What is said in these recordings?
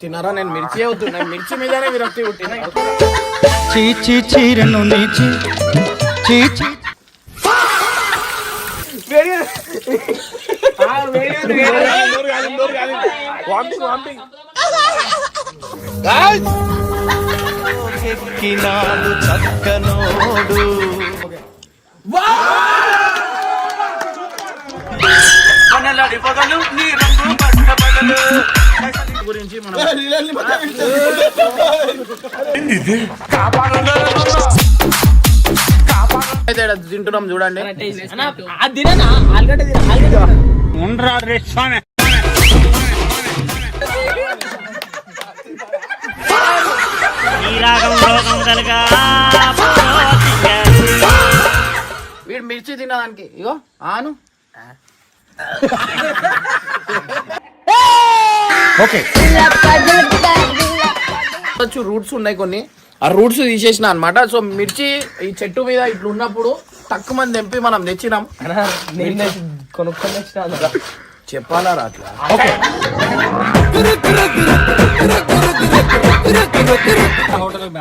తిన్నారా? నేను మిర్చి అవుతున్నా. మిర్చి మీదనే విరక్తి పుట్టిన. చీచి చీరను నీచి. చీచి ఆ, వేడి ఉంది, వేడి గురించి మనం అయితే తింటున్నాం చూడండి స్వామి వీడు మిర్చి తినడానికి ఇగో ఆను. ఓకే. రూట్స్ ఉన్నాయి కొన్ని. ఆ రూట్స్ తీసేసిన అన్నమాట. సో మిర్చి ఈ చెట్టు మీద ఇట్లా ఉన్నప్పుడు తక్కువ మంది తెంపి మనం తెచ్చినాం. కొనుక్కొని. చెప్పాలా రా అట్లా?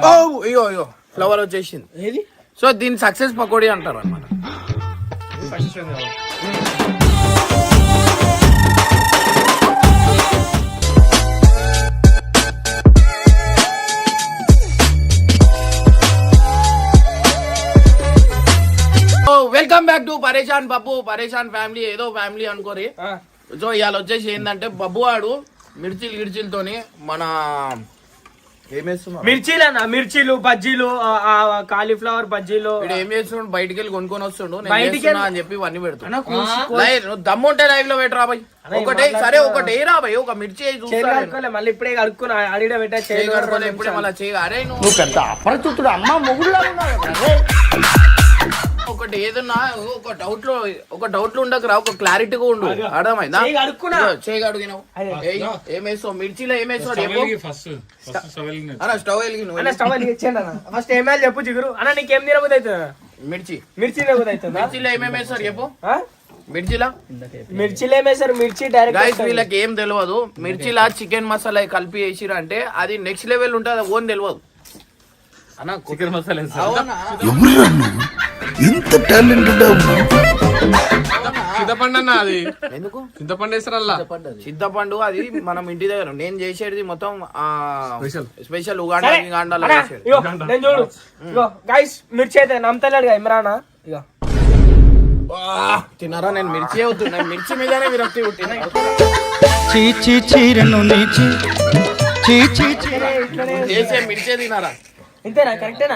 ఓ, ఇగో ఇగో ఫ్లవర్ వచ్చేసింది. ఏది? సో దీన్ని సక్సెస్ పకోడీ అంటారు అనమాట వెల్కమ్ బ్యాక్ టు పరేషాన్ పప్పు పరేషాన్ ఫ్యామిలీ ఏదో ఫ్యామిలీ అనుకోరి. సో ఇవాళ వచ్చేసి ఏంటంటే బబ్బు వాడు మిర్చిలు గిర్చిలతోని మన ఏమేస్తున్నాడు మిర్చీలన్నా మిర్చీలు బజ్జీలు కాలీఫ్లవర్ బజ్జీలు. వీడు ఏం చేస్తున్నాడు? బయటికి వెళ్ళి కొనుక్కొని వస్తుండు. నేను బయటికి అని చెప్పి ఇవన్నీ పెడుతున్నా అన్నా, కూర్చో. లైవ్ నువ్వు దమ్ముంటే లైవ్లో పెట్టరా బాయ్? అన్న, ఒకటే సరే. ఒకటే. రా బాయ్? ఒక మిర్చి మళ్ళీ ఇప్పుడే కడుక్కుని అడిడ పెట్టా చేయి కడుక్కోలే, ఇప్పుడే మళ్ళీ చేయి. అరే నువ్వు నువ్వు పెద్ద అపరిచితుడు? అమ్మ మొగుడు ఒకటి ఏదన్నా ఒక డౌట్లో ఒక డౌట్లో ఉండకు రా ఒక క్లారిటీగా ఉండు. అర్థమైందా? చేయి కడుక్కున్నా. ఇదిగో, చేయి కడిగినావు అదే. ఏయ్, ఏమేసావు మిర్చిలో ఫస్ట్ ఫస్ట్ స్టవ్ వెలిగినది. అన్న స్టవ్ వెలిగి స్టవ్ ఫస్ట్ ఏమైనా చెప్పు చిగురు అన్న నీకేం తినబుద్ధి అవుతుందా మిర్చి. మిర్చి అవుతుందా మిర్చిలో ఏమేమి వేస్తారు చెప్పు? మిర్చిలా? మిర్చిలు ఏమేసారు మిర్చి డైరెక్ట్ గైస్ వీళ్ళకి ఏం తెలియదు. మిర్చిలా చికెన్ మసాలా కలిపి వేసిరు అంటే అది నెక్స్ట్ లెవెల్ ఉంటుంది ఓన్ తెలియదు. అన్న చికెన్ మసాలా ఇంత టాలెంటెడ్ చింతపండు అన్న అది. ఎందుకు? చింతపండు వేస్తారల్లా? చింతపండు. అది మనం ఇంటి దగ్గర నేను చేసేది మొత్తం. స్పెషల్. ఉగాండా ఉగాండాలో అన్న, చేసేది. ఇగో నేను చూడు. ఇగో గైస్ మిర్చి అయితే నమ్మతలేడు ఇమ్రానా ఇగో. తిన్నారా నేను మిర్చి అవుతున్నా మిర్చి మీదనే విరక్తి పుట్టిన. చీచి చీరను నీచి. చీచి చీర చేసే మిర్చే తినారా. ఇంతేనా? కరెక్టేనా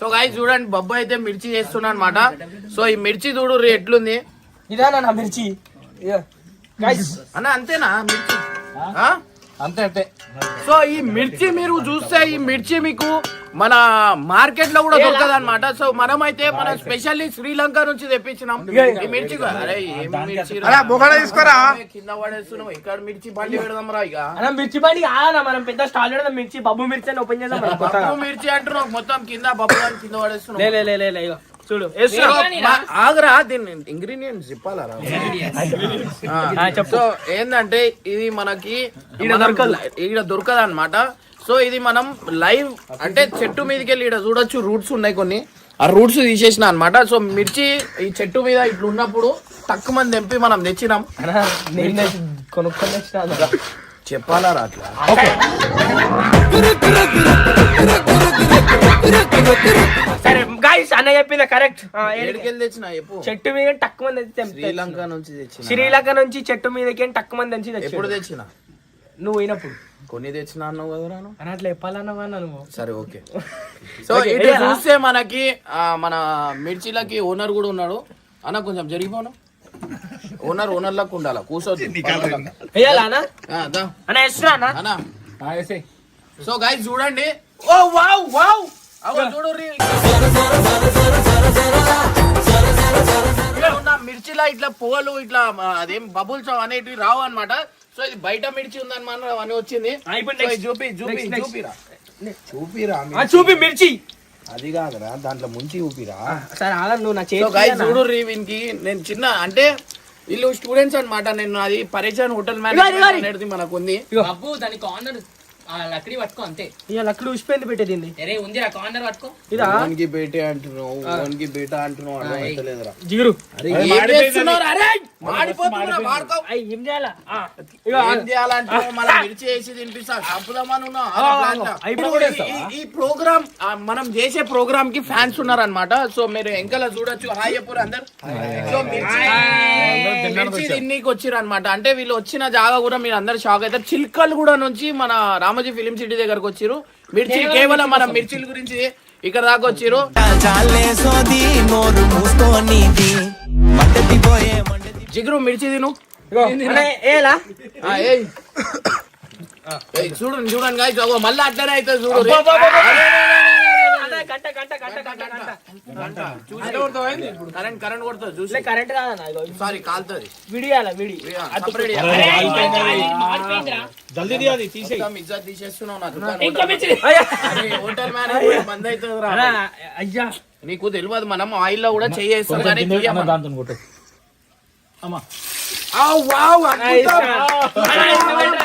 సో గాయస్ చూడండి బొబ్బు అయితే మిర్చి చేస్తున్నా అనమాట సో ఈ మిర్చి చూడు ఎట్లుంది? ఇదానా నా మిర్చి. అన్న అంతేనా మిర్చి? ఆ? అంతే అంతే. సో ఈ మిర్చి మీరు చూస్తే ఈ మిర్చి మీకు మన మార్కెట్లో కూడా దొరకదు అనమాట సో మనం అయితే మనం స్పెషల్లీ శ్రీలంక నుంచి తెప్పించినాం. ఈ మిర్చి కూడా- అరే ఏం మిర్చి రా? కింద పడేస్తున్నావు? ఇక్కడ మిర్చి బండి పెడదాం రా ఇక? అన్న మిర్చి బండి కాదన్న మనం పెద్ద స్టాల్ పెడదాం మిర్చి బబ్బు మిర్చి అని ఓపెన్ చేద్దాం మనం కొత్తగా. మిర్చి అంటున్నావు మొత్తం కింద బబ్బు గాని కింద లే పడేస్తున్నావు. లే లే లే లే ఇగో చూడు. వేస్తున్నా. మా- ఆగరా దీన్ని ఇంగ్రీడియంట్స్ చెప్పాలా రా? ఆ, చెప్పు. సో ఏంటంటే ఇది మనకి ఈడ మనం దొరకదు. ఈడ దొరకదు అనమాట సో ఇది మనం లైవ్ అంటే చెట్టు మీదకి వెళ్ళి ఈడ చూడొచ్చు రూట్స్ ఉన్నాయి కొన్ని. ఆ రూట్స్ తీసేసిన అన్నమాట. సో మిర్చి ఈ చెట్టు మీద ఇట్లా ఉన్నప్పుడు తక్కువ మంది తెంపి మనం తెచ్చినాం. తెచ్చి కొనుక్కొని అన్న. చెప్పాలా సరే అన్న చెప్పింది కరెక్ట్ తెచ్చిన చెప్పు. చెట్టు మీద తక్కువ మంది తెచ్చి శ్రీలంక నుంచి తెచ్చిన. శ్రీలంక నుంచి చెట్టు మీదకి తక్కువ మంది తెచ్చి ఎప్పుడు తెచ్చి తెచ్చిన? నువ్వు పోయినప్పుడు? కొన్ని తెచ్చిన అన్నావు కదా రాను అని అట్లా చెప్పాలన్నావా నువ్వు సరే ఓకే. సో ఇటు? చూస్తే మనకి ఆ, మన మిర్చిలకి ఓనర్ కూడా ఉన్నాడు. అన్న కొంచెం జరిగిపోను. ఓనర్ ఓనర్ లెక్క ఉండాలా కూర్చోద్దు వేయాలా అన్న? ఆ, దా. అన్న వేస్తున్నా అన్న? అన్న. ఆ, వేసేయ్. సో గైస్ చూడండి. Oh wow wow. అగో చూడు రీ. ఇక్కడ ఉన్న మిర్చిలా ఇట్లా పువ్వులు ఇట్లా ఆ, అదేం బబుల్స్ అనేటివి రావు అన్నమాట. సో ఇది బయట మిర్చి ఉందన్నమాట అని వచ్చింది. చూపి చూపి. చూపిరా. చూపిరా. చూపి మిర్చి. అది కాదురా దాంట్లో ముంచి చూపిరా. సరే అలా నువ్వు నా గైస్ చూడు రీ వీనికి. నేను చిన్న అంటే వీళ్ళు స్టూడెంట్స్ అన్నమాట. నేను అది పరేషాన్ హోటల్. మేనేజ్మెంట్ అనేది మనకు ఉంది బాబు దాని కార్నర్ ఆ లక్కడి పట్టుకో అంతే. ఇక లక్కలు ఉసిపోయింది పెట్టేది అరే ఉంది ఆ కార్నర్ పట్టుకో. ఇదా? ఓన్కి బేటే అంటున్నావు ఓన్కి బేటా అంటున్నావు అర్థమైతలేదురా జిగురు. ఏం చేస్తున్నారు? అరే. మాడిపోతుందిరా, వాడుకో. అయ్యి ఏం చేయాలా? ఆ, ఇక ఏం చేయాలంటే మనం మిర్చి వేసి తినిపిస్తా. చంపుదామని ఉన్నాం. అలా ప్లాన్ లా. అయిపోయి ఈ- ప్రోగ్రామ్ మనం చేసే ప్రోగ్రామ్కి ఫ్యాన్స్ ఉన్నారన్నమాట. సో మీరు ఎంకలా చూడొచ్చు. హాయ్ చెప్పురు అందరు. సో మిర్చి తిన్నీకి అనమాట అంటే వీళ్ళు వచ్చిన జాగా కూడా మీరు అందరు షాక్ అవుతారు. చిల్కల్ కూడా నుంచి మన రామోజీ ఫిలిం సిటీ దగ్గరకు వచ్చిర్రు. మిర్చి కేవలం మన మిర్చిల గురించి ఇక్కడ దాకా మంటది జిగురు మిర్చి తిను. చూడండి చూడండి మళ్ళీ అట్లనే అవుతుంది చూడు అన్న, గంట గంట గంట గంట గంట. కరెంట్ కరెంట్ కొడుతుంది చూసి. లే, కరెంట్ కాదన్న ఇగో సారీ కాలుతుంది. విడియాల విడి. సపరేట్ మాడిపోయిందిరా మొత్తం ఇజ్జత్ తీసేస్తున్నావు నా దుకాణం. అరే, హోటల్ మేనేజ్మెంట్ బంద్ అవుతుంది రా. అన్న, అయ్యా. నీకు తెలియదు మనం ఆయిల్లో కూడా చేయేస్తాం. కానీ తీయమా. ఆ, వావ్, అద్భుతం. అన్న, ఇట్లా పెట్ట.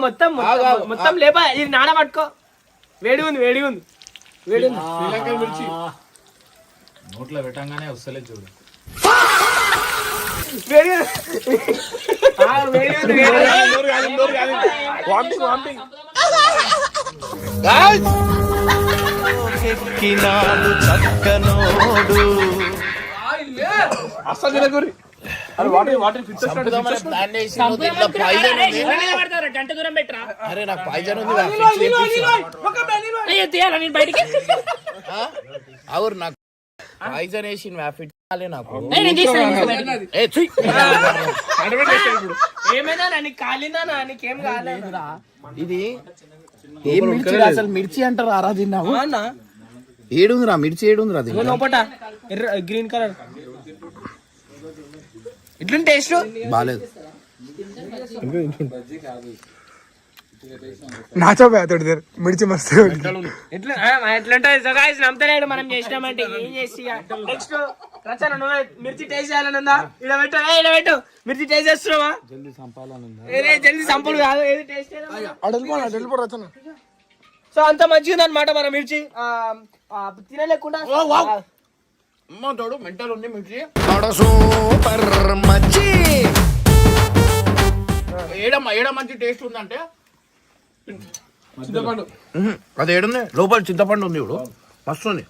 మొత్తం మొత్తం లేపా. ఇది నాడ పట్టుకో. వేడి ఉంది వేడి ఉంది. వేడి ఉంది. నోట్లో పెట్టంగానే వస్తలేదు చూడు. వేడి ఉంది. ఆ, వేడి ఉంది, వేడి ఉంది. Vomiting vomiting. చక్కనోడు. దీంట్లో poison ఉంది. గంట దూరం పెట్టరా? అరే నాకు పాయిజన్ ఉంది బయటికి? అవురు నాకు పాయిజన్ వేసి ఫిట్ కాలే నాకు! ఏమైనా నీకేం కాలేదురా ఇది ఏం మిర్చి అసలు? మిర్చి అంటారు ఆరా తిన్నావు? ఏడుందిరా మిర్చి ఏడుందిరా లోపట. Green colour. ఇట్లుంది టేస్ట్? బాలేదు. నాచో తోటి మిడిచి మస్తు ఎట్లా? ఎట్లుంటది నమ్మతలేడు మనం చేసినామంటే ఏం చేసి నెక్స్ట్ రచన నువ్వే మిర్చి టేస్ట్ చేయాలని ఉందా? ఇలా పెట్టు. ఏ, ఇలా పెట్టు. మిర్చి టేస్ట్ చేస్తున్నావా? జల్దీ సంపాలని జల్దీ సంపలు కాదు. ఏది టేస్ట్ సో అంత మంచిగా అనమాట మన మిర్చి. తినలేకుండా అమ్మ తోడు మెంటల్ ఉంది మిర్చి. సూపర్ మచ్చి ఏడ ఏడ మంచి టేస్ట్ ఉందంటే అది ఏడుంది? లోపల చింతపండు ఉంది ఇప్పుడు మస్తు ఉంది.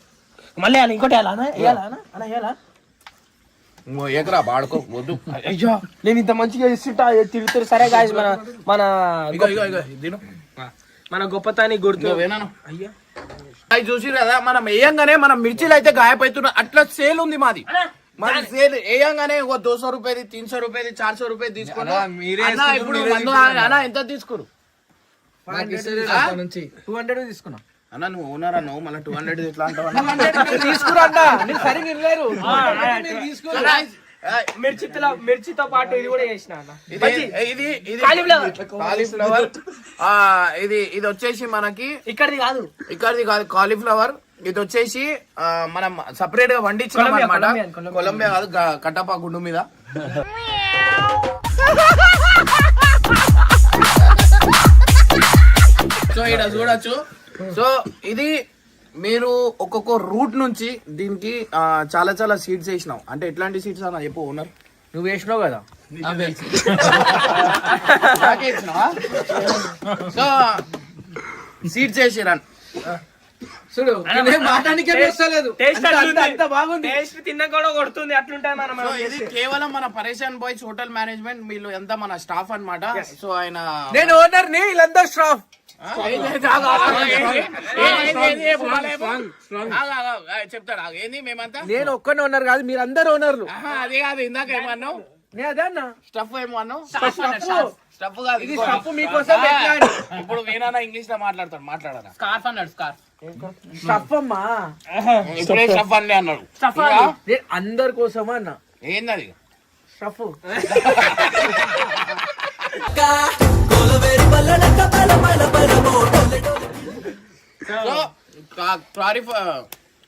మళ్ళీ ఇంకోటి వేయాలా ఏకరా బాడుకో వద్దు. అయ్యో నేను ఇంత మంచిగా ఇస్తుంటా తిరుగుతారు? సరే గాయస్ మన మన ఇగో ఇగో ఇగో తిను. మన గొప్పతాన్ని గుర్తు ఇగో వేనాను అవి చూసి కదా మనం వేయంగానే మనం మిర్చిలు అయితే గాయపడుతున్నాం. అట్లా సేల్ ఉంది మాది. మరి సేల్ వేయంగానే ఒక దోసో రూపాయది తీన్ సో రూపాయది చార్ సో రూపాయలు తీసుకుని అన్న ఇప్పుడు మందు అన్న ఎంత తీసుకోరు? టూ హండ్రెడ్ తీసుకున్నా. అన్న నువ్వు ఓనర్ అన్నావు మళ్ళీ టూ హండ్రెడ్ ఇట్లా మిర్చితో మిర్చితో పాటు ఇది కూడా చేసిన అన్న. ఇది ఇది. కాలీఫ్లవర్ ఆ ఇది ఇది వచ్చేసి మనకి ఇక్కడిది కాదు. ఇక్కడిది కాదు కాలీఫ్లవర్ ఇది వచ్చేసి ఆ, మనం సపరేట్గా వండించినాం కొలంబియా, అనమాట కొలంబియా, కాదు కట్టపా గుండు మీద. ఇక్కడ చూడొచ్చు. సో ఇది మీరు ఒక్కొక్క రూట్ నుంచి దీనికి చాలా చాలా సీడ్స్ వేసినాం అంటే ఎట్లాంటి సీడ్స్ అన్న చెప్పు ఓనర్. నువ్వు వేసినావు కదా? సో సీడ్స్ వేసిరాను చూడు మాట్లాడానికే వస్తలేదు టేస్ట్ అంత బాగుంది. టేస్ట్ తిన్నా కూడా కొడుతుంది అట్లుంటది మనం ఇది కేవలం మన పరేషాన్ బాయ్స్ హోటల్ మేనేజ్మెంట్ వీళ్ళు ఎంత మన స్టాఫ్ అన్నమాట. సో ఆయన నేను ఓనర్ని వీళ్ళంతా స్టాఫ్. చెప్తాడు. ఏంది మేమంతా? నేను ఒక్కనే ఓనర్ కాదు మీరు అందరు ఓనర్లు అది కాదు. ఇందాక ఏమన్నావు? నేను అదే అన్న. స్టఫ్ ఏమో అన్నావు స్టఫ్ స్టఫ్. కాదు ఇది ఇంకో- స్టఫ్ మీకోసం ఆ, పెట్టాను. ఇప్పుడు వీణానా ఇంగ్లీష్లో మాట్లాడతాడు మాట్లాడరా స్కార్ఫ్ అన్నాడు స్కార్ఫ్. స్టఫ్ అమ్మా. ఇప్పుడే స్టఫ్. అన్నీ అన్నాడు. అందరి కోసం అన్న? ఏంది స్టఫ్.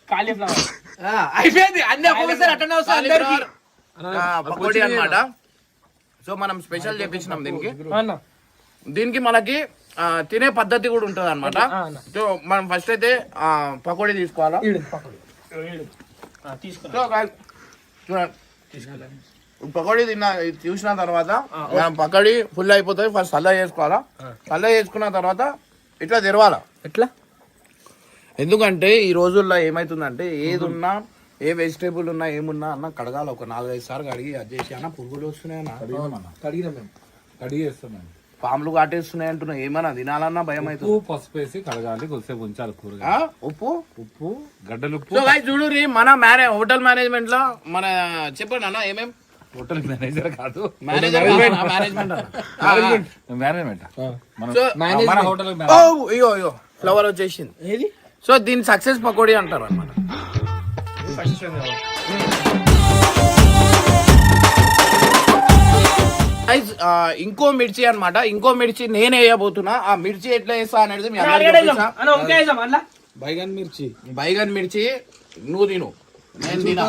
కాలీఫ్లవర్. అయిపోయింది. అన్ని ఒక్కొక్కసారి అటెండ్ అందరికి. పకోడీ అన్నమాట. సో మనం స్పెషల్ చేపించినాం దీనికి. అన్న. దీనికి మనకి తినే పద్ధతి కూడా ఉంటది అనమాట. సో మనం ఫస్ట్ అయితే ఆ, పకోడీ తీసుకోవాలా? పకోడీ. తిన్న చూసిన తర్వాత మనం పకోడీ ఫుల్ అయిపోతుంది. ఫస్ట్ చల్ల చేసుకోవాలా? చల్ల చేసుకున్న తర్వాత ఇట్లా తెరవాలా? ఎట్లా? ఎందుకంటే ఈ రోజుల్లో ఏమైతుందంటే ఏది ఉన్నా ఏ వెజిటేబుల్ ఉన్నా ఏమున్నా అన్న కడగాలి. ఒక నాలుగైదు సార్లు కడిగి అది చేసి అన్న పురుగులు వస్తున్నాయి అన్న. కడిగినా మేము. కడిగేస్తున్నాను పాములు కాటేస్తున్నాయి అంటున్నా ఏమన్నా తినాలన్నా భయం ఉప్పు అవుతుంది. పసుపు వేసి కడగాలి కొద్దిసేపు ఉంచాలి కూరగాయ ఆ? ఉప్పు? ఉప్పు గడ్డలు ఉప్పు. సో చూడు మన మ్యానే హోటల్ మేనేజ్మెంట్లో మన చెప్పండి అన్న ఏమేం? హోటల్ మేనేజర్ కాదు. Manager management. మేనేజ్మెంట్. మనం సో మన హోటల్ ఓ అయ్యో అయ్యో ఫ్లవర్ వచ్చేసింది. ఏది? సో దీని సక్సెస్ పకోడీ అంటారు అనమాట ఇంకో మిర్చి అన్నమాట. ఇంకో మిర్చి నేను వేయబోతున్నా. ఆ మిర్చి ఎట్లా వేస్తా అనేది మీ అందరికీ బైగన్ మిర్చి. బైగన్ మిర్చి నువ్వు తిను. నేను తినా.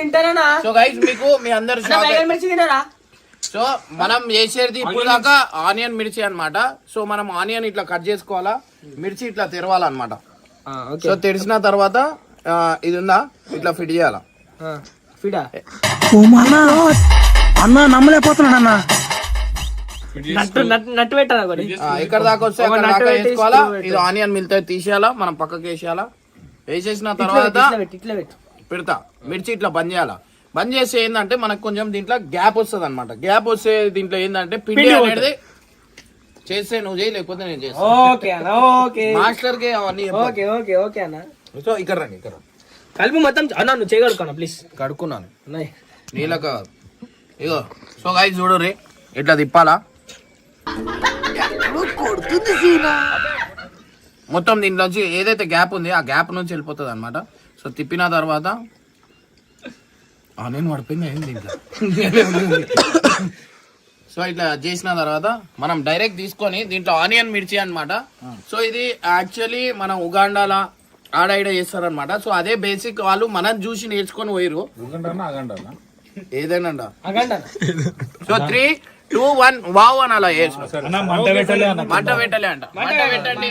తింటారా సో గైస్ మీకు మీ అందరు షాక్ బైగన్ మిర్చి తినారా? సో మనం చేసేది ఇప్పుడు దాకా ఆనియన్ మిర్చి అన్నమాట. సో మనం ఆనియన్ ఇట్లా కట్ చేసుకోవాలా? మిర్చి ఇట్లా తెరవాలన్నమాట. సో తెరిచిన తర్వాత ఇది ఉందా? ఇట్లా ఫిట్ చేయాలా? ఫిడా? అన్న నమ్మలేకపోతున్నాను అన్న. నట్టు ఆ, ఎక్కడ దాకా వస్తే అక్కడ దాకా వేసుకోవాలా. ఇది ఆనియన్ మిల్తో తీసేయాలా? మనం పక్కకి వేసేయాలా? వేసేసిన తర్వాత పెడతా. మిర్చి ఇట్లా బంద్ చేయాలా? బంద్ చేస్తే ఏంటంటే మనకు కొంచెం దీంట్లో గ్యాప్ వస్తుంది అనమాట గ్యాప్ వస్తే దీంట్లో ఏంటంటే పిండి అనేది చేస్తే నువ్వు చేయి లేకపోతే నేను చేస్తాను ఓకే అన్న ఓకే. మాస్టర్కి అవన్నీ. ఓకే ఓకే ఓకే అన్న. సో ఇక్కడ రండి ఇక్కడ రండి. కలుపు మొత్తం అన్న నువ్వు చేయగలుగుతాను ప్లీజ్ కడుక్కున్నాను. అన్నయ్య. నీళ్ళక ఇగో సో గాయ చూడు రే ఇట్లా తిప్పాలా? మొత్తం దీంట్లోంచి ఏదైతే గ్యాప్ ఉంది ఆ గ్యాప్ నుంచి వెళ్ళిపోతుంది అనమాట సో తిప్పిన తర్వాత ఆనియన్ పడిపోయింది ఏం దీంట్లో సో ఇట్లా చేసిన తర్వాత మనం డైరెక్ట్ తీసుకొని దీంట్లో ఆనియన్ మిర్చి అన్నమాట. సో ఇది యాక్చువల్లీ మన ఉగాండాల ఆడ ఈడ చేస్తారనమాట సో అదే బేసిక్ వాళ్ళు మనం చూసి నేర్చుకొని పోయిరు ఏదైనా so three two one wow అని అలా మంట పెట్టలే అంట. మంట పెట్టండి. పెట్టండి.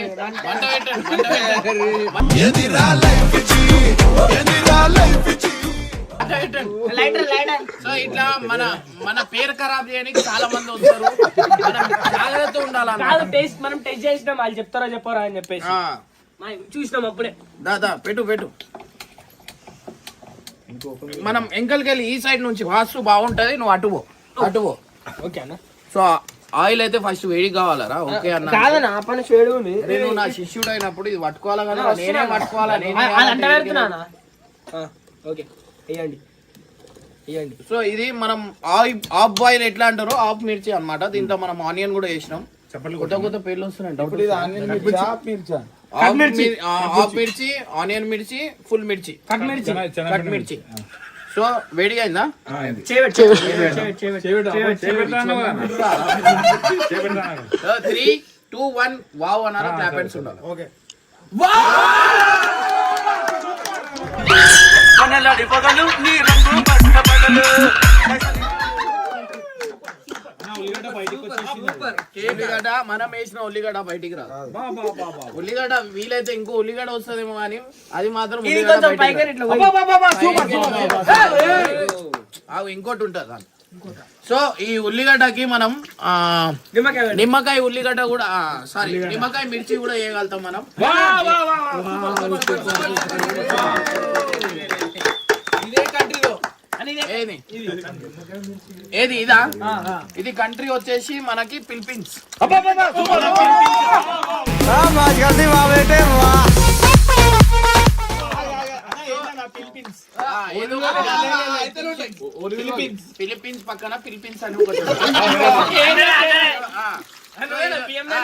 సో ఇట్లా మన మన పేరు ఖరాబ్ చేయడానికి చాలా మంది వస్తారు. మనం జాగ్రత్త ఉండాలన్న. కాదు టేస్ట్ మనం టేస్ట్ చేసినాం వాళ్ళు చెప్తారా చెప్పారా అని చెప్పేసి. చూసినాం అప్పుడే. దా దా పెట్టు పెట్టు. మనం ఎంకల్కెళ్ళి ఈ సైడ్ నుంచి వాస్తు బాగుంటది నువ్వు అటు పో. అటు పో. ఓకే అన్న. సో ఆయిల్ అయితే ఫస్ట్ వేడి కావాలరా? ఓకే అన్న. కాదన్న ఆ పని ఉంది. నేను నా శిష్యుడు అయినప్పుడు ఇది పట్టుకోవాలా కదా నేనే పట్టుకోవాలా? నేనే అది అంట చేయాలంటే పెడుతున్నానా ఓకే. వేయండి. సో ఇది మనం ఆఫ్ ఆఫ్ బాయిల్ ఎట్లా అంటారో ఆఫ్ మిర్చి అన్నమాట. దీంట్లో మనం ఆనియన్ కూడా వేసినాం. కొత్త కొత్త పేర్లు వస్తున్నాయి. ఆఫ్ మిర్చి ఆఫ్ మిర్చి ఆనియన్ మిర్చి ఫుల్ మిర్చి కట్ మిర్చి కట్ మిర్చి సో వేడి అయిందా త్రీ టూ వన్ వావ్ అన్నారా క్లాప్ హ్యాండ్స్ ఉండాలి ఓకే ఉల్లిగడ్డ మనం వేసిన ఉల్లిగడ్డ బయటికి రాదు. ఉల్లిగడ్డ వీలైతే ఇంకో ఉల్లిగడ్డ వస్తుందేమో కానీ అది మాత్రం ఇంకోటి ఉంటుంది. సో ఈ ఉల్లిగడ్డకి మనం. నిమ్మకాయ ఉల్లిగడ్డ కూడా సారీ నిమ్మకాయ మిర్చి కూడా వేయగలుగుతాం మనం ఇదే కంట్రీలో అని ఇదే. ఏది? ఏది ఇదా? ఇది కంట్రీ వచ్చేసి మనకి ఫిలిపీన్స్ ఫిలిపీన్స్ పక్కన ఫిలిపీన్స్ అని ఒకటి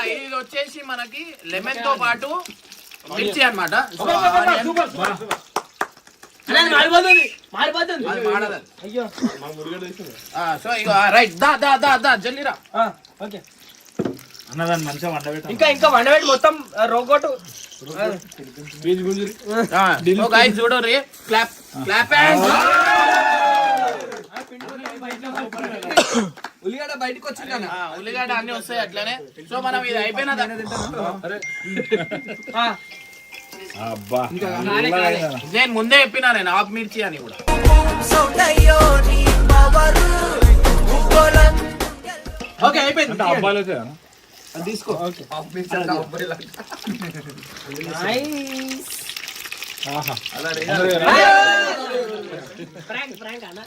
ఇది- వచ్చేసి మనకి లెమన్తో పాటు మిర్చి అన్నమాట. అయ్యో. సో రైట్ దా దా దా దా జల్లిరా. ఓకే. అన్నదాన్ని మంచిగా వంట పెట్టాలి ఇంకా ఇంకా వండబెట్టి మొత్తం రోగోటు చూడరి క్లాప్ క్లాప్ ఉల్లిగడ్డ బయటకు వచ్చింది అన్న ఉల్లిగడ్డ అన్ని వస్తాయి అట్లనే. సో మనం ఇది అయిపోయిన నేను ముందే చెప్పినా నేను ఆఫ్ మిర్చి అని కూడా. ఓకే అయిపోయింది. అబ్బాయిలు వచ్చాయా తీసుకో. నైస్ ఆహా. ఫ్రాంక్ ఫ్రాంక్ అన్న.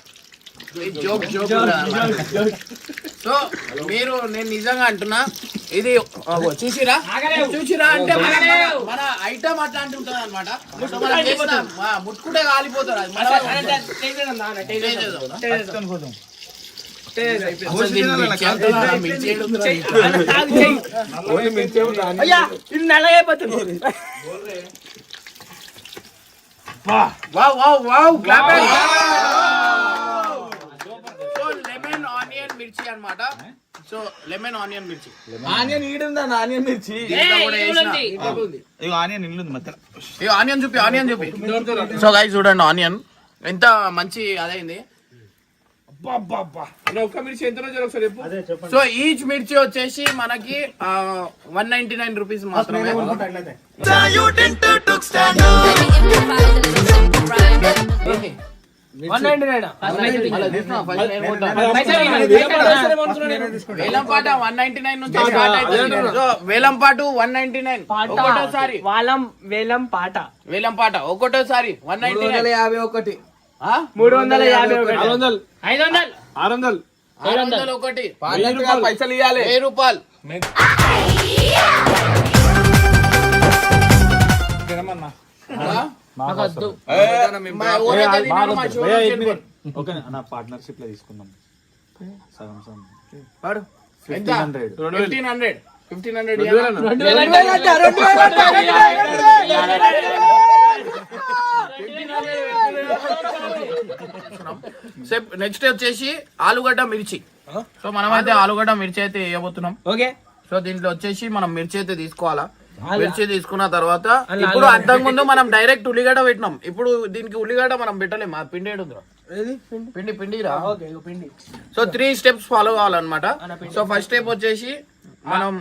జోక్ జోక్ సో మీరు నేను నిజంగా అంటున్నా ఇది చూసిరా? చూసిరా అంటే మన- మన ఐటమ్ అట్లాంటి ఉంటుంది అనమాట ముట్టుకుంటే కాలిపోతారు అది. మన wow wow wow clap onion మిర్చి అన్నమాట. సో లెమన్ ఆనియన్ మిర్చి. ఆనియన్ ఈడుందా? ఆనియన్ మిర్చి? ఆనియన్ ఇల్లు ఉంది మధ్యలో. ఇగో ఆనియన్ చూపి ఆనియన్ చూపి. సో గైస్ చూడండి ఆనియన్. ఎంత మంచి అదైంది. ఒక్క మిర్చి ఎంత చెప్పు. సో ఈచ్ మిర్చి వచ్చేసి మనకి వన్ నైన్టీ నైన్ రూపీస్ మాత్రమే. పాట వేలంపాట వన్ నైన్టీ నైన్ నుంచి స్టార్ట్ అవుతుంది సో వేలంపాటు వన్ నైన్టీ నైన్ ఒకటోసారి వాళ్ళం వేలం పాట వేలంపాట ఒకటోసారి. వన్ నైన్టీ నైన్ యాభై ఒకటి. మూడు వందల యాభై ఒకటి. ఆరు వందలు. ఐదు వందలు ఆరు వందలు. ఆరు వందలు ఒకటి. పైసలు ఇవ్వాలి వెయ్యి రూపాయలు. తినమన్నా. నా పార్ట్నర్షిప్లో తీసుకుందాం. సగం సగం. ఎంత? 1500. Fifteen hundred fifteen hundred next వచ్చేసి ఆలుగడ్డ మిర్చి. సో మనమైతే ఆలుగడ్డ మిర్చి అయితే వేయబోతున్నాం. ఓకే. సో దీంట్లో వచ్చేసి మనం మిర్చి అయితే తీసుకోవాలా? మిర్చి తీసుకున్న తర్వాత ఇప్పుడు అంతకు ముందు మనం డైరెక్ట్ ఉల్లిగడ్డ పెట్టినాం. ఇప్పుడు దీనికి ఉల్లిగడ్డ మనం పెట్టలేము. ఆ పిండి ఏడు? పిండి? పిండి రా. పిండి. సో త్రీ స్టెప్స్ ఫాలో కావాలన్నమాట. సో ఫస్ట్ స్టెప్ వచ్చేసి మనం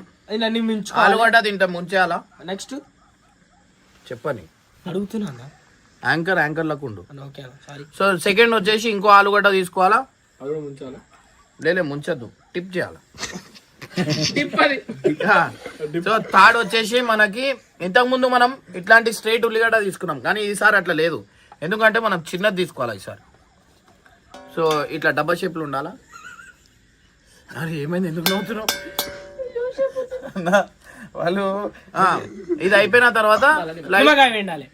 ఆలుగడ్డ తింటాం ముంచేయాలా? నెక్స్ట్ చెప్పని అడుగుతున్నా యాంకర్ యాంకర్లకు ఉండు. సో సెకండ్ వచ్చేసి ఇంకో ఆలుగడ్డ తీసుకోవాలా? లేలే ముంచద్దు. టిప్ చేయాలా? సో థర్డ్ వచ్చేసి మనకి ఇంతకు ముందు మనం ఇట్లాంటి స్ట్రైట్ ఉల్లిగడ్డ తీసుకున్నాం కానీ ఈసారి అట్లా లేదు. ఎందుకంటే మనం చిన్నది తీసుకోవాలి ఈసారి. సో ఇట్లా డబ్బా షేప్లు ఉండాలా? అరే ఏమైంది? ఎందుకు నవ్వుతున్నావు? అన్నా, వాళ్ళు ఆ, ఇది అయిపోయిన తర్వాత నిమ్మకాయ వెండాలి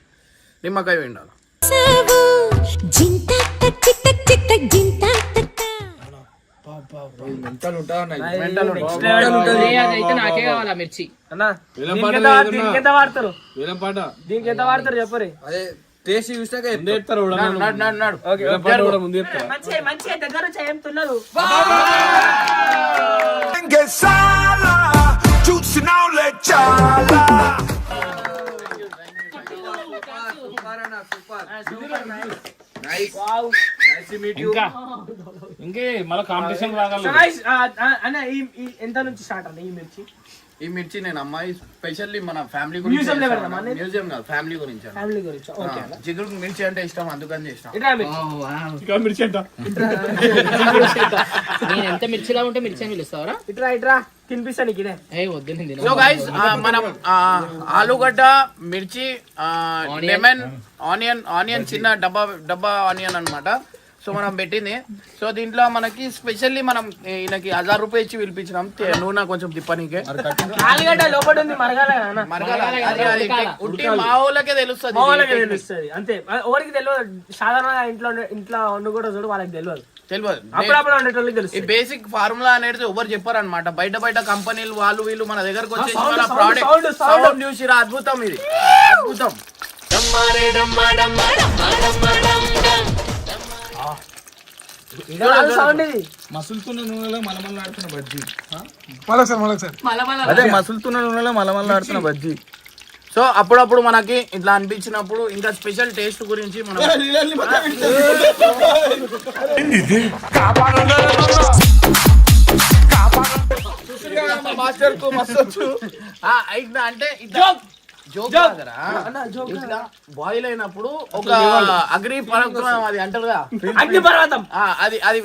నిమ్మకాయ వేయాలి జింత చిట్ట చిట్ట జింత. మెంటల్ అదైతే నాకే కావాలా మిర్చి? దీనికి ఎంత- ఎంత వాడతారు? దీనికి ఎంత చెప్పరు అదే టేస్ట్ చూసాక ముందే చెప్తారు ముందు దగ్గర Sala, చూసినావులే చాలా ఇంకా. ఇంకే మళ్ళీ కాంపిటీషన్ అన్న ఎంత నుంచి స్టార్ట్ అన్న ఈ మిర్చి? ఈ మిర్చి నేను అమ్మాయి స్పెషల్లీ మన ఫ్యామిలీ గురించి? మ్యూజియం కాదు ఫ్యామిలీ గురించి ఫ్యామిలీ గురించి ఓకే చిగురు మిర్చి అంటే ఇష్టం అందుకని చేసిన. మిర్చి. అంట. నేను ఎంత మిర్చిలా ఉంటే మిర్చి అని పిలుస్తావరా? ఇట్రా ఇట్రా తినిపిస్తా నీకు ఇదే. ఏ వద్దు నేను సో గైస్ మనం ఆలుగడ్డ మిర్చి లెమన్ ఆనియన్ ఆనియన్ చిన్న డబ్బా డబ్బా ఆనియన్ అన్నమాట. సో మనం పెట్టింది. సో దీంట్లో మనకి స్పెషల్లీ మనం ఈయనకి హజార్ రూపాయలు ఇచ్చి పిలిపించినాం. నూనె కొంచెం తిప్పనీకే. ఉట్టి మా వాళ్ళకే తెలుస్తుంది మా వాళ్ళకి తెలుస్తుంది. అంతే. ఎవరికి తెలియదు సాధారణంగా ఇంట్లో ఇంట్లో వండు కూడా చూడు వాళ్ళకి తెలియదు తెలియదు ఈ తెలుస్తుంది. బేసిక్ ఫార్ములా అనేది ఎవరు చెప్పారు అనమాట బయట బయట కంపెనీలు వాళ్ళు వీళ్ళు మన దగ్గరకు వచ్చేసి మన ప్రోడక్ట్. సౌండ్ చూసిరా అద్భుతం ఇది. అద్భుతం. మసులుతున్న నూనెలో మలమల్లాడుతున్న బజ్జీ. మళ్ళొకసారి మళ్ళొకసారి అదే మసులుతున్న నూనెలో మలమల్లాడుతున్న బజ్జీ. సో అప్పుడప్పుడు మనకి ఇట్లా అనిపించినప్పుడు ఇంకా స్పెషల్ టేస్ట్ గురించి మనం మాస్టర్కు మస్తు అంటే ఇట్లా బాయిల్ అయినప్పుడు ఒక అగ్ని పర్వతం అది అంటారుగా అగ్ని పర్వతం. ఆ, అది అది.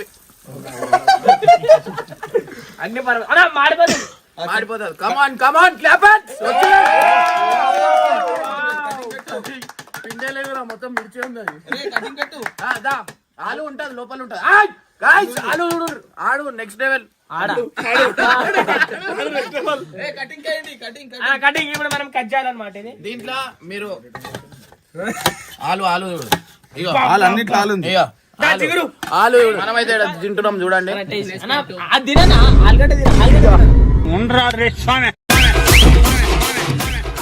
అగ్ని పర్వతం. అన్న మాడిపోతుంది. మాడిపోతుంది. కమాన్ కమాన్ క్లాప్ పిండేలేదురా మొత్తం మిర్చి ఉంది. ఆలు ఉంటది లోపల ఉంటది. ఆడు నెక్స్ట్ లెవెల్ కటింగ్ ఇప్పుడు మనం కట్ చేయాలన్నమాట ఇది. దీంట్లో మీరు ఆలు ఆలు చూడు. ఇగో. అన్నిట్లో ఆలు ఉంది. ఇగో. ఆలు. ఆలు. మనమైతే తింటున్నాం చూడండి.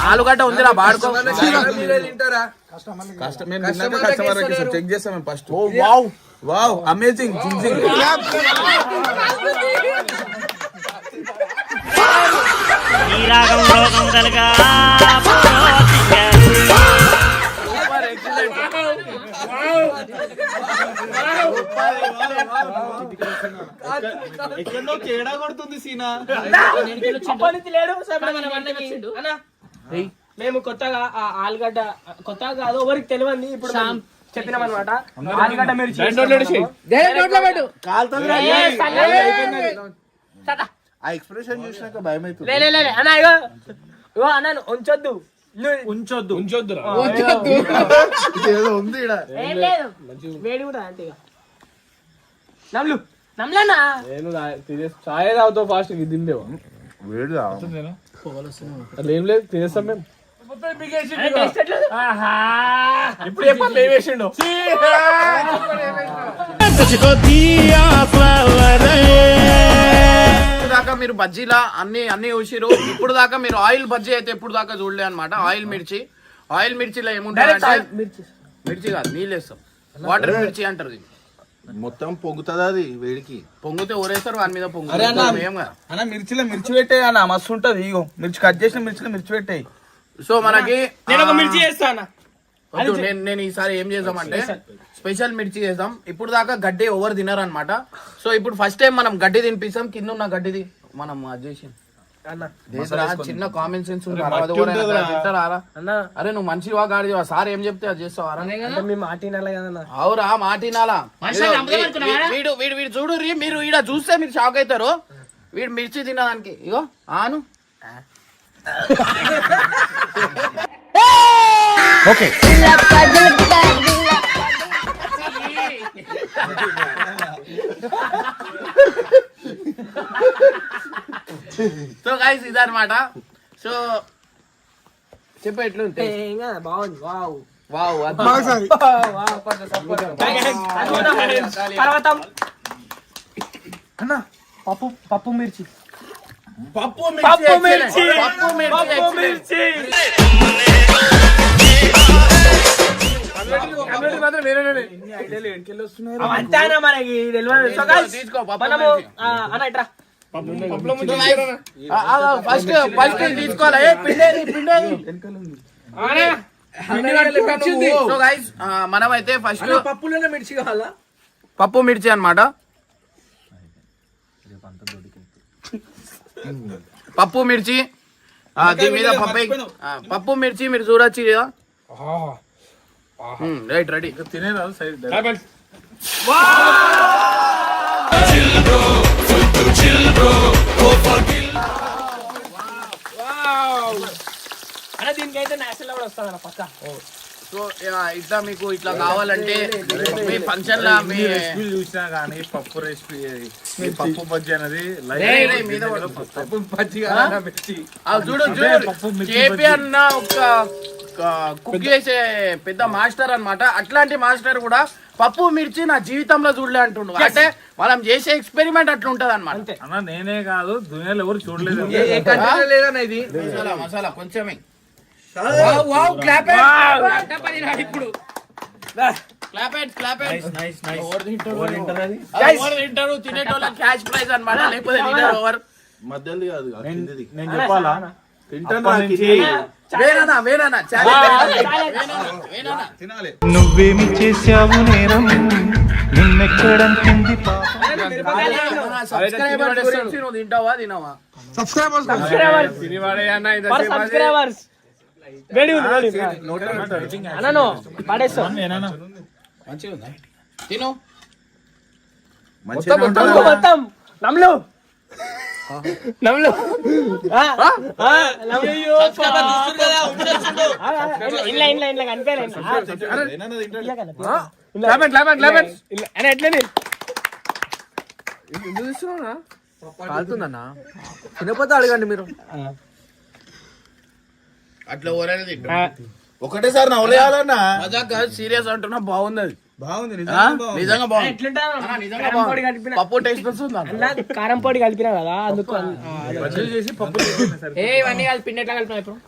ఆలుగడ్డ ఉందిరా బాడుకో కష్టం చెక్ చేస్తాం ఫస్ట్. ఓ వావ్. వావ్ అమేజింగ్ జింజింగ్ ఈ రాగం రోగం కలగా ఎక్కడో తేడా కొడుతుంది సీనా. మేము కొత్తగా ఆ ఆలుగడ్డ కొత్తగా కాదు ఎవరికి తెలియంది ఇప్పుడు చెప్పినాం అనమాట ఆలుగడ్డ మీరు నోట్లో పెట్టు ఆ ఎక్స్ప్రెషన్ చూసినాక భయం అవుతుంది. లే లే, లే, లే. అన్న ఇగో. ఇగో అన్న ఉంచొద్దు. ఉంచొద్దు. ఏదో ఉంది వేడి కూడా ఇక నమ్లు నేను చాయ్ తాగుతావు ఫాస్ట్ ఇది తిందేవా ఏం లేదు తినేస్తాం మేము. ఆహా. ఇప్పుడు దాకా మీరు బజ్జీలా అన్ని అన్ని చూసిరు ఇప్పుడు దాకా మీరు ఆయిల్ బజ్జీ అయితే ఇప్పుడు దాకా చూడలే అనమాట ఆయిల్ మిర్చి. ఆయిల్ మిర్చిలో ఆయిల్ మిర్చి. మిర్చి కాదు నీళ్ళు వేస్తాం. వాటర్ మిర్చి అంటారు దీన్ని. మొత్తం పొంగుతుంది అది వేడికి? పొంగితే ఊరేస్తారు వాని మీద. అన్న మిర్చిలో మిర్చి పెట్టాయి అన్న. మస్తు ఉంటది ఇగో. మిర్చి కట్ చేసిన మిర్చిలో మిర్చి పెట్టాయి. సో మనకి నేను ఒక మిర్చి చేస్తా అన్న. వద్దు, నేను నేను ఈసారి ఏం చేద్దామంటే స్పెషల్ మిర్చి చేద్దాం. ఇప్పుడు దాకా గడ్డి ఎవరు తినరు అనమాట సో ఇప్పుడు ఫస్ట్ టైం మనం గడ్డి తినిపిస్తాం. కింద ఉన్న గడ్డిది మనం అది చేసి అన్న దేశరా, చిన్న కామన్ సెన్స్ అరే నువ్వు మంచివా గాడివా సార్ ఏం చెప్తే అది చేస్తావా. రా? అంటే మేము మాటినాలే కదన్నా అవురా మాటినాలా? వీడు వీడు వీడు చూడు రీ, మీరు ఈడ చూస్తే మీరు షాక్ అవుతారు. వీడు మిర్చి తినడానికి. ఇగో ఆను. ఓకే. సో గైస్ ఇదన్నమాట. సో చెప్పు కాదు, బాగుంది. వావ్. వావ్ అది- పర్వతం అన్న పప్పు పప్పు మిర్చి. పప్పు పప్పు మిర్చి. పప్పు మిర్చి ఫస్ట్ ఫస్ట్ తీసుకోవాలి? ఏ, పిండేది పిండేది. సో గైస్ మనం అయితే ఫస్ట్ పప్పులోనే మిర్చి కావాలా? పప్పు మిర్చి అన్నమాట. పప్పు మిర్చి. ఆ, దీని మీద పప్పు పప్పు మిర్చి మీరు చూడొచ్చు కదా రైట్ రెడీ. సైడ్ అన్న దీనికైతే నేషనల్ వస్తుంది అన్న పక్క. సో ఇట్లా మీకు ఇట్లా కావాలంటే మీ ఫంక్షన్ లా మీ చూసినా కానీ పప్పు రెసిపీ పప్పు బజ్జీ అనేది. పప్పు బజ్జీ చూడు చూడు. కేపీ. అన్న ఒక కుక్ చేసే పెద్ద మాస్టర్ అన్నమాట. అట్లాంటి మాస్టర్ కూడా పప్పు మిర్చి నా జీవితంలో చూడలే అంటుండు. అంటే మనం చేసే ఎక్స్పెరిమెంట్ అట్లా ఉంటది అనమాట అన్న నేనే కాదు దునియాలో ఎవరు చూడలేదు. లేదన్న ఇది? మసాలా మసాలా కొంచెమే. ఇప్పుడు. తినేటోళ్ళ క్యాష్ ప్రైజ్ అన్నమాట లేకపోతే ఓవర్ మధ్యలో కాదు. నేను చెప్పాలా? నువ్వేమి చేశావు నేరం? నిన్నెక్కడంటుంది సబ్స్క్రైబర్స్ సబ్స్క్రైబర్స్ వేడి ఉంది వేడి అన్నను పడేస్తాం. మంచిగా ఉందా? తిను. మంచిగా మొత్తం మొత్తం. నమ్లు నమ్లు ఇంట్లో ఇంట్లో ఇంట్లో కనిపించలే అని ఎట్లనే కాలుతుందన్నా? తినపోతే అడగండి మీరు. అట్లా ఎవరైనా తింటారు. ఒకటేసారి నవ్వులేయాలన్నా సీరియస్ అంటున్నా బాగుంది అది బాగుంది ఆ? నిజంగా బాగుంది. నిజంగా బాగుంది. ఎట్లుంటా? అన్నా, నిజంగా కారం పొడి బాగుంది కలిపిన. పప్పు టేస్ట్ వస్తుంది అలా కారం పొడి కలిపినా కదా అందుకు. చేసి పప్పు ఏ ఇవన్నీ కలిపి ఎట్లా కలిపినా ఇప్పుడు?